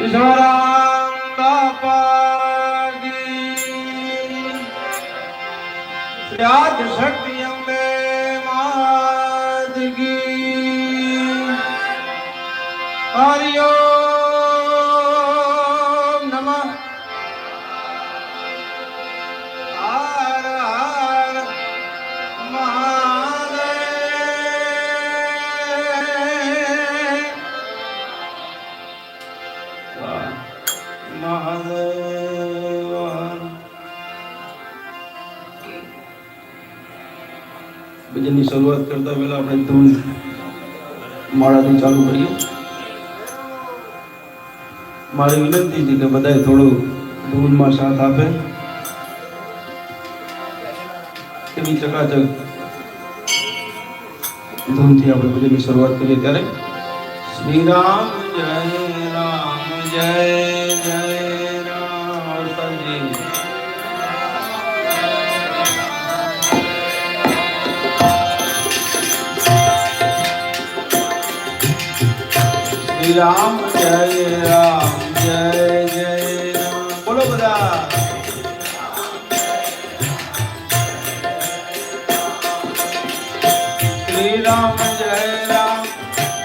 ਇਸ਼ਵਰਾਂ ਦਾ ਪਾਗੀ। ਸਿਆਦ ਸ਼ਕਤੀ ભજનની શરૂઆત કરતા પહેલા આપણે ધૂન માળાથી ચાલુ કરીએ મારી વિનંતી છે કે બધાએ થોડું ધૂનમાં સાથ આપે એવી ચકાચક ધૂનથી આપણે ભજનની શરૂઆત કરીએ ત્યારે શ્રી રામ જય રામ જય જય રામ, જય રામ, જય જય રામ. બોલો બધા. શ્રી રામ જય રામ,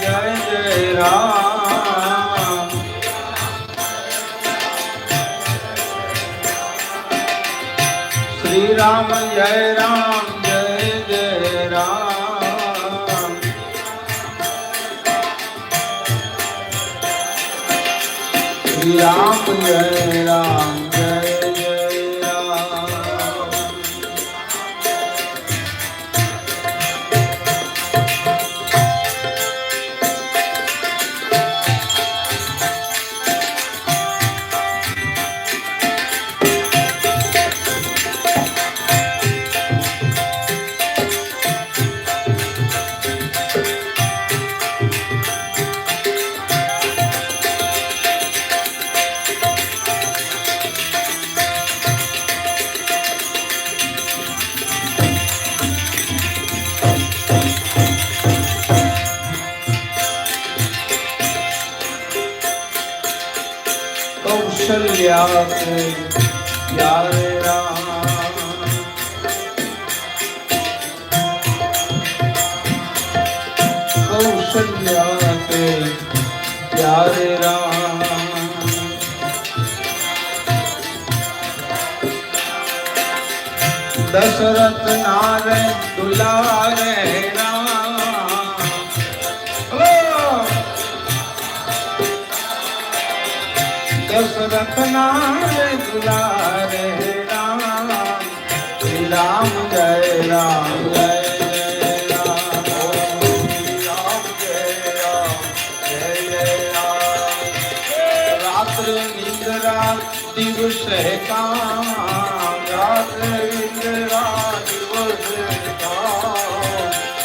જય જય રામ. શ્રી રામ જય રામ રામ જય રામ राम। कौशल याद राम। दशरथ नारे दुलारे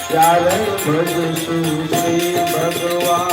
ત્યારે ભજશું ભગવાન.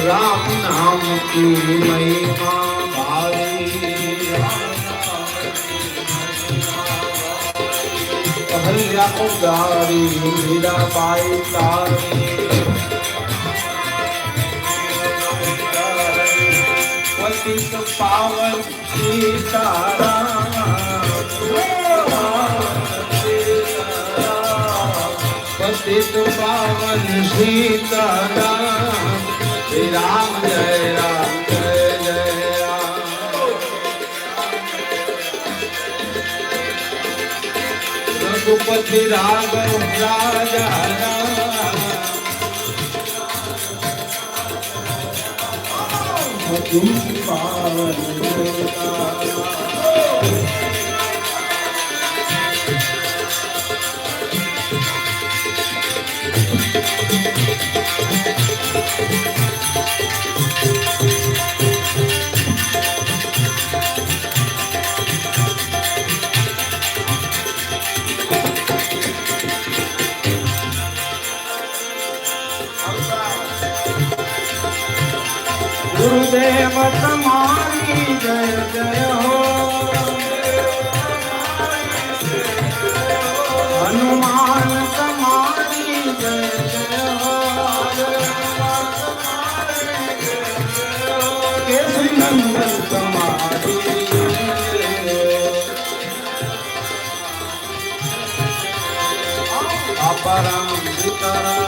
રામ નામ કી મહિમા ભારી હરિયા ઉગારી હીરા પાઈ પાવન સીતારા પતિત પાવન સીતારા શ્રી રામ જય રામ જય જય રામ. રઘુપતિ રાઘવ રાજા પાવન ગુરુદેવ તમારી જય જય હો. હનુમાન તમારી જય જય. આપારામ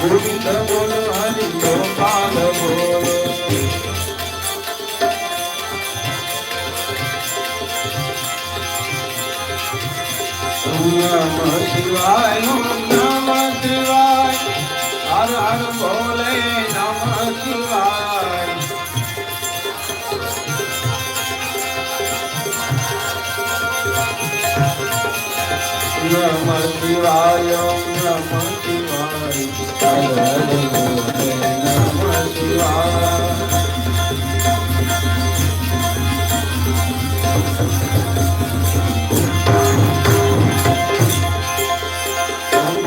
ગોવિંદ બોલો હરિ ગોપાલ નમ શિવાય નમ શિવાય નમ શિવાય નમ શિવાય નમ શિવાય.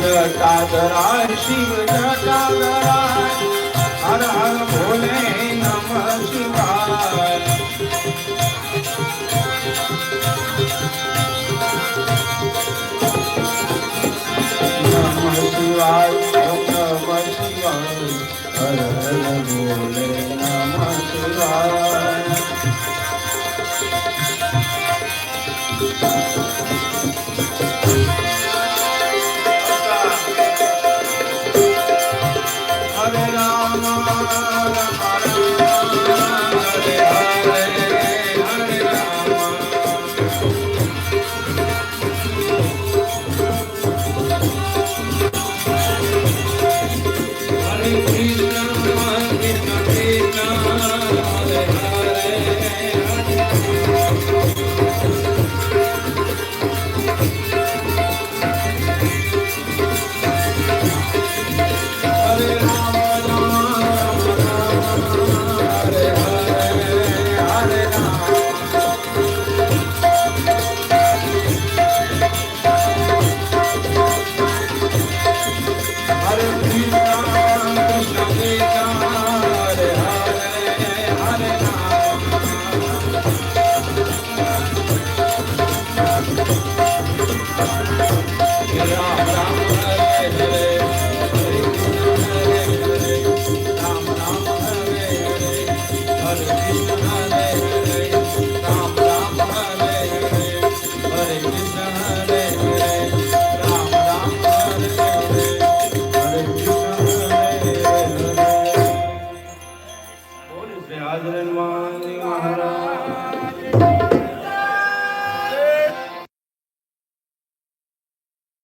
જટાધરાય શિવ જટાધરાય હર હર ભોલે નમ શિવાય નમ શિવાય